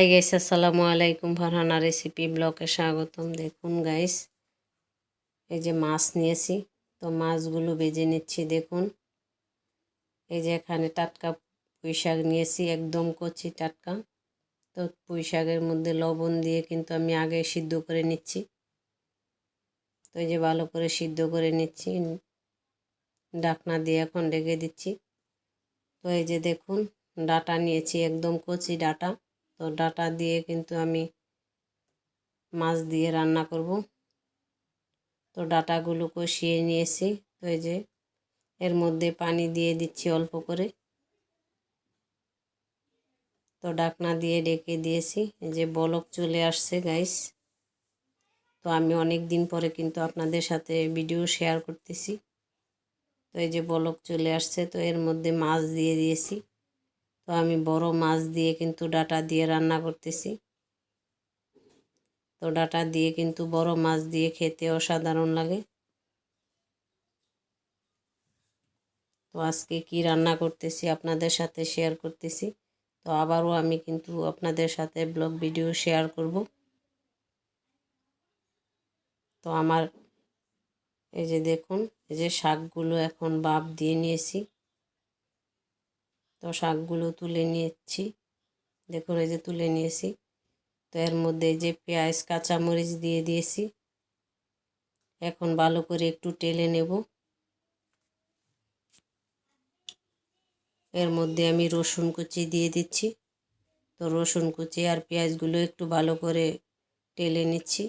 Hi guys, আসসালামু আলাইকুম। Farhana recipe ব্লকে স্বাগতম। দেখুন গাইস, এই যে মাছ নিয়েছি, তো মাছগুলো বেজে নিচ্ছি, দেখুন। এই যে এখানে টাটকা পুঁই শাক নিয়েছি, একদম কচি টাটকা। তো পুঁই শাকের মধ্যে লবণ দিয়ে কিন্তু আমি আগে সিদ্ধ করে নিচ্ছি। তো এই যে ভালো করে সিদ্ধ করে নিচ্ছি, ডাকনা দিয়ে এখন রেখে দিচ্ছি। তো এই যে দেখুন, ডাটা নিয়েছি, একদম কচি ডাটা। তো ডাটা দিয়ে কিন্তু আমি মাছ দিয়ে রান্না করব। তো ডাটাগুলো কষিয়ে নিয়েছি। তো এই যে এর মধ্যে পানি দিয়ে দিচ্ছি অল্প করে। তো ডাকনা দিয়ে ডেকে দিয়েছি। যে বলক চলে আসছে গাইস তো আমি অনেক দিন পরে কিন্তু আপনাদের সাথে ভিডিও শেয়ার করতেছি। তো এই যে বলক চলে আসছে, তো এর মধ্যে মাছ দিয়ে দিয়েছি। তো আমি বড় মাছ দিয়ে কিন্তু ডাটা দিয়ে রান্না করতেছি। তো ডাটা দিয়ে কিন্তু বড় মাছ দিয়ে খেতে অসাধারণ লাগে। তো আজকে কি রান্না করতেছি আপনাদের সাথে শেয়ার করতেছি। তো আবারও আমি কিন্তু আপনাদের সাথে ব্লগ ভিডিও শেয়ার করব। তো আমার এই যে দেখুন, এই যে শাকগুলো এখন বাপ দিয়ে নিয়েছি। তো শাকগুলো তুলে নিয়েছি। দেখুন, এই যে তুলে নিয়েছি। তো এর মধ্যে যে পেঁয়াজ, কাঁচামরিচ দিয়ে দিয়েছি। এখন ভালো করে একটু টেলে নেব। এর মধ্যে আমি রসুন কুচি দিয়ে দিচ্ছি। তো রসুন কুচি আর পেঁয়াজগুলো একটু ভালো করে টেলে নিচ্ছি।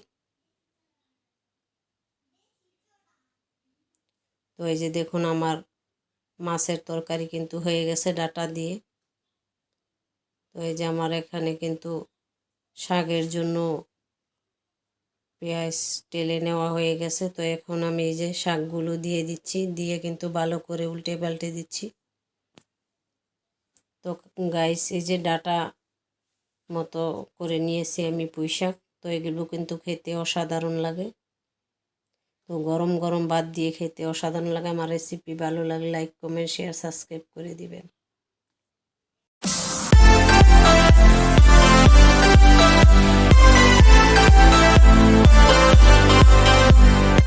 তো এই যে দেখুন, আমার মাছের তরকারি কিন্তু হয়ে গেছে ডাটা দিয়ে। তো এই যে আমার এখানে কিন্তু শাকের জন্য পেঁয়াজ টেলে নেওয়া হয়ে গেছে। তো এখন আমি এই যে শাকগুলো দিয়ে দিচ্ছি, দিয়ে কিন্তু ভালো করে উল্টে পাল্টে দিচ্ছি। তো গাইস এই যে ডাটা মতো করে নিয়েছি আমি পুঁই শাক তো এগুলো কিন্তু খেতে অসাধারণ লাগে। তো গরম গরম বাদ দিয়ে খেতে অসাধারণ লাগে। আমার রেসিপি ভালো লাগে লাইক কমেন্ট শেয়ার সাবস্ক্রাইব করে দিবেন।